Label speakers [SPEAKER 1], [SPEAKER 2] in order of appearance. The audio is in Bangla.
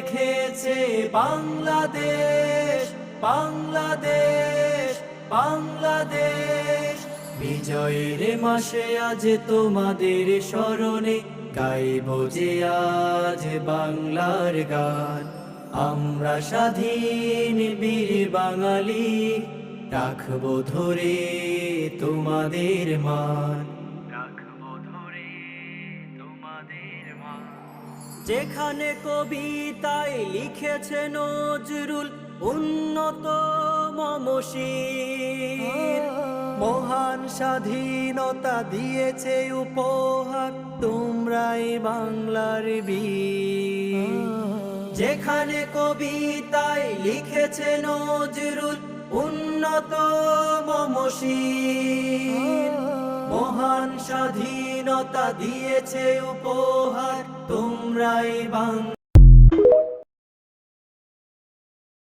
[SPEAKER 1] লিখেছে বাংলাদেশ বাংলাদেশ বাংলাদেশ। বিজয়ের মাসে আজ তোমাদের স্মরণে গাইব যে আজ বাংলার গান। আমরা স্বাধীন বীর বাঙালি, রাখব ধরে তোমাদের মান। রাখব ধরে তোমাদের মান। যেখানে কবিতায় লিখেছে নজরুল উন্নত মমশীর। মহান স্বাধীনতা দিয়েছে উপহার তোমরাই বাংলার বীর। যেখানে কবিতায় লিখেছে নজরুল উন্নত মমশীর। স্বাধীনতা দিয়েছে উপহার তোমরাই বাংলা